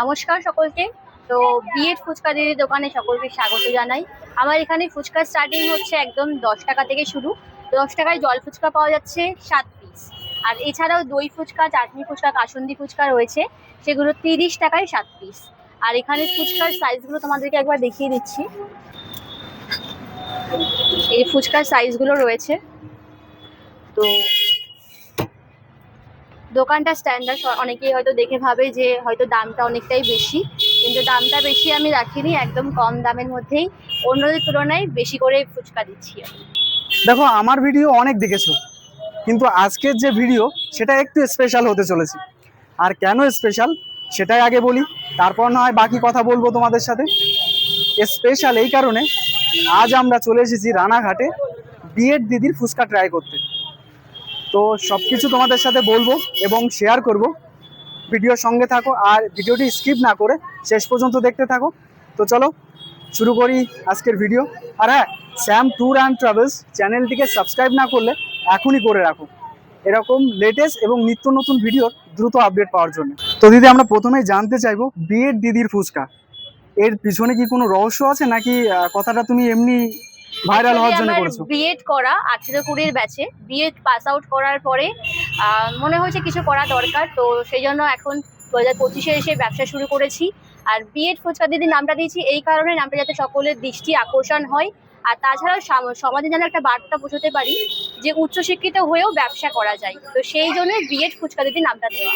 নমস্কার সকলকে। তো বিএড ফুচকা দিদির দোকানে সকলকে স্বাগত জানাই। আমার এখানে ফুচকা স্টার্টিং হচ্ছে একদম দশ টাকা থেকে শুরু। দশ টাকায় জল ফুচকা পাওয়া যাচ্ছে সাত পিস আর এছাড়াও দই ফুচকা, চাটনি ফুচকা, কাসুন্দি ফুচকা রয়েছে। সেগুলো তিরিশ টাকায় সাত পিস আর এখানে ফুচকার সাইজগুলো তোমাদেরকে একবার দেখিয়ে দিচ্ছি। এই ফুচকার সাইজগুলো রয়েছে। তো দোকানটা স্ট্যান্ডার্ড অনেকেই হয়তো দেখে ভাবে যে হয়তো দামটা অনেকটাই বেশি, কিন্তু দামটা বেশি আমি রাখিনি, একদম কম দামের মধ্যেই। অন্যদের তুলনায় বেশি করে ফুচকা দিচ্ছি দেখো, আমার ভিডিও অনেক দেখেছ, কিন্তু আজকের যে ভিডিও সেটা একটু স্পেশাল হতে চলেছে। আর কেন স্পেশাল সেটাই আগে বলি, তারপর না হয় বাকি কথা বলব তোমাদের সাথে। স্পেশাল এই কারণে আজ আমরা চলে এসেছি রানাঘাটে বিয়ের দিদির ফুচকা ট্রাই করতে। তো সব কিছু তোমাদের সাথে বলব এবং শেয়ার করব। ভিডিওর সঙ্গে থাকো আর ভিডিওটি স্কিপ না করে শেষ পর্যন্ত দেখতে থাকো। তো চলো, শুরু করি আজকের ভিডিও আর হ্যাঁ স্যাম ট্যুর অ্যান্ড ট্রাভেলস চ্যানেলটিকে সাবস্ক্রাইব না করলে এখনই করে রাখো। এরকম লেটেস্ট এবং নিত্য নতুন ভিডিওর দ্রুত আপডেট পাওয়ার জন্য। তো দিদি, আমরা প্রথমেই জানতে চাইব বিয়ের দিদির ফুচকা। এর পিছনে কি কোনো রহস্য আছে নাকি কথাটা তুমি এমনি ভাইরাল হওয়ার জন্য করেছ। বিএড করা আঠেরো কুড়ির ব্যাচে বিএড পাস আউট করার পরে মনে হয়েছে কিছু করা দরকার তো সেই জন্য এখন দু হাজার পঁচিশে এসে ব্যবসা শুরু করেছি। আর বিএড ফুচকা দিদি নামটা দিয়েছি এই কারণে নামটা যাতে সকলের দৃষ্টি আকর্ষণ হয়। আর তাছাড়াও সমাজে যেন একটা বার্তা পৌঁছতে পারি যে উচ্চশিক্ষিত হয়েও ব্যবসা করা যায়। তো সেই জন্য বিএড ফুচকা দিদি নামটা দেওয়া।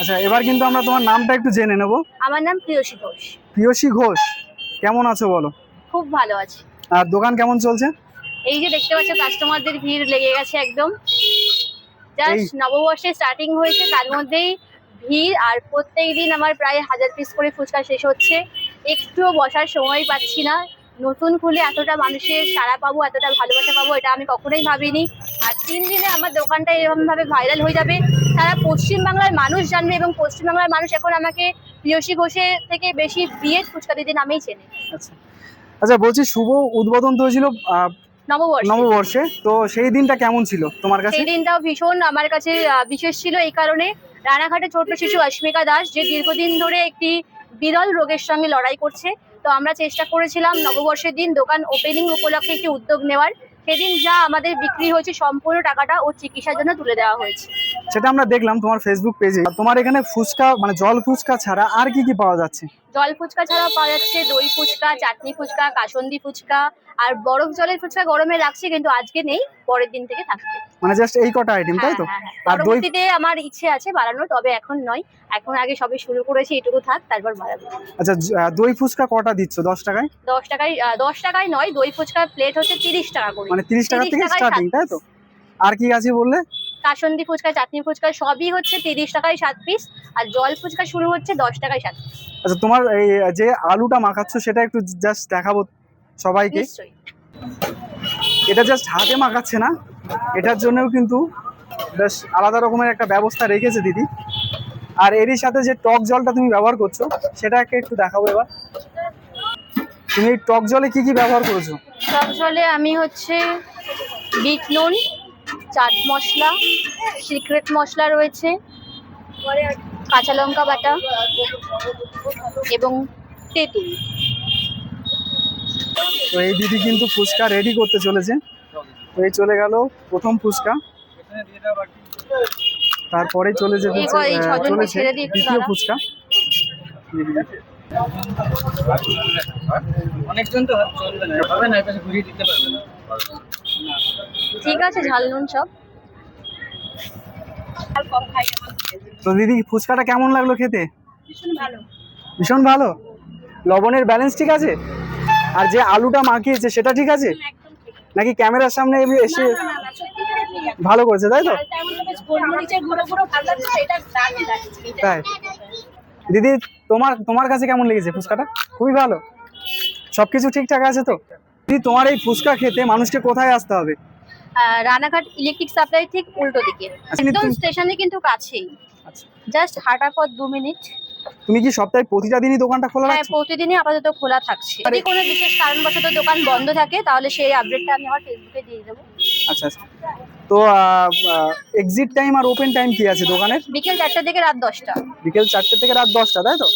আচ্ছা এবার কিন্তু আমরা তোমার নামটা একটু জেনে নেব। আমার নাম প্রিয়সী ঘোষ। প্রিয়সী ঘোষ কেমন আছো বলো? খুব ভালো আছে। আর দোকান কেমন চলছে? এই যে দেখতে পাচ্ছ কাস্টমারদের ভিড় লেগে গেছে একদম। জাস্ট নববর্ষে স্টার্টিং হয়েছে তার মধ্যেই ভিড় আর প্রত্যেক দিন আমার প্রায় হাজার পিস করে ফুচকা শেষ হচ্ছে। একটুও বসার সময় পাচ্ছি না। নতুন খুলে এতটা মানুষের সাড়া পাবো এতটা ভালোবাসা পাবো এটা আমি কখনোই ভাবিনি। আর তিন দিনে আমার দোকানটা এরকমভাবে ভাইরাল হয়ে যাবে। সারা পশ্চিমবাংলার মানুষ জানবে এবং পশ্চিমবাংলার মানুষ এখন আমাকে প্রিয়সী ঘোষের থেকে বেশি বিয়ের ফুচকা দিদি নামেই চেনে। আচ্ছা। আচ্ছা বলছি শুভ উদ্বোধন তো হয়েছিল নববর্ষ। নববর্ষে। তো সেই দিনটা কেমন ছিল তোমার কাছে? সেই দিনটাও ভীষণ আমার কাছে বিশেষ ছিল এই কারণে রানাঘাটে ছোট্ট শিশু অস্মিকা দাস যে দীর্ঘদিন ধরে একটি বিরল রোগের সঙ্গে লড়াই করছে। তো আমরা চেষ্টা করেছিলাম নববর্ষের দিন দোকান ওপেনিং উপলক্ষে একটি উদ্যোগ নেওয়ার। সেদিন যা আমাদের বিক্রি হয়েছে সম্পূর্ণ টাকাটা ওর চিকিৎসার জন্য তুলে দেওয়া হয়েছে। সেটা আমরা দেখলাম তোমার ফেসবুক পেজে তোমার এখানে ফুচকা মানে জল ফুচকা ছাড়া আর কি কি পাওয়া যাচ্ছে? জল ফুচকা ছাড়াও পাওয়া যাচ্ছে দই ফুচকা চাটনি ফুচকা কাসন্দি ফুচকা আর বরফ জলের ফুচকা গরমে রাখছি কিন্তু আজকে নেই পরের দিন থেকে থাকবে। মানে জাস্ট এই কটা আইটেম তাই তো? হ্যাঁ, হ্যাঁ, হ্যাঁ। আর দই পরবর্তীতে আমার ইচ্ছে আছে বাড়ানোর তবে এখন নয়। এখন আগে সবে শুরু করেছি এটুকু থাক তারপর বাড়াবো। আচ্ছা দই ফুচকা কটা দিচ্ছ? দশ টাকায়? দশ টাকায় আহ, দশ টাকায় নয় দই ফুচকার প্লেট হচ্ছে তিরিশ টাকা করে। মানে তিরিশ টাকা থেকে স্টার্টিং তাই তো? আর কি আছে বললে? কাসন্দি ফুচকা চাটনি ফুচকা সবই হচ্ছে তিরিশ টাকায় সাত পিস আর জল ফুচকা শুরু হচ্ছে দশ টাকায় সাত পিস আচ্ছা তোমার এই যে আলুটা মাখাচ্ছ সেটা একটু জাস্ট দেখাবো সবাইকে। এটা জাস্ট হাতে মাখাচ্ছে না। এটার জন্যও কিন্তু বেশ আলাদা রকমের একটা ব্যবস্থা রেখেছে দিদি। আর এরই সাথে যে টক জলটা তুমি ব্যবহার করছ সেটাকে একটু দেখাবো এবার। তুমি এই টক জলে কি কি ব্যবহার করেছ? টক জলে আমি হচ্ছে বিট নুন চাট মশলা সিক্রেট মশলা রয়েছে। কাঁচা লঙ্কা বাটা এবং তেঁতুল। তো এই দিদি কিন্তু ফুচকা রেডি করতে চলেছে। তো এই চলে গেল প্রথম ফুচকা। তারপরে চলে যেতে চলেছে দ্বিতীয় ফুচকা। অনেকজন তো চলবে না হবে না এপাশে ঘুরিয়ে দিতে পারবে না। ঠিক আছে ঝাল নুন সব। তো দিদি ফুচকাটা কেমন লাগল খেতে? ভীষণ ভালো। লবণের ব্যালেন্স ঠিক আছে? আর যে আলুটা মাখিয়েছে সেটা ঠিক আছে? নাকি ক্যামেরার সামনে এমনি এসে ভালো করেছে তাই তো? তাই। দিদি তোমার তোমার কাছে কেমন লেগেছে ফুচকাটা? খুবই ভালো। সবকিছু ঠিকঠাক আছে তো? দিদি তোমার এই ফুচকা খেতে মানুষকে কোথায় আসতে হবে? রানাঘাট ইলেকট্রিক সাপ্লাই ঠিক উল্টো দিকে। একদম তুমি- স্টেশনে কিন্তু কাছেই। আচ্ছা। জাস্ট হাঁটার পর দু মিনিট। তুমি কি সপ্তাহে প্রতিটা দিনই দোকানটা খোলা হ্যাঁ প্রতিদিনই আপাতত খোলা থাকছে। যদি কোনো বিশেষ কারণবশত দোকান বন্ধ থাকে তাহলে সেই আপডেটটা আমি আমার ফেসবুকে দিয়ে দেবো। আচ্ছা আচ্ছা। তো তো এক্সিট টাইম আর ওপেন টাইম কি আছে দোকানের? বিকেল চারটা থেকে রাত দশটা। বিকেল চারটে থেকে রাত দশটা তাই তো?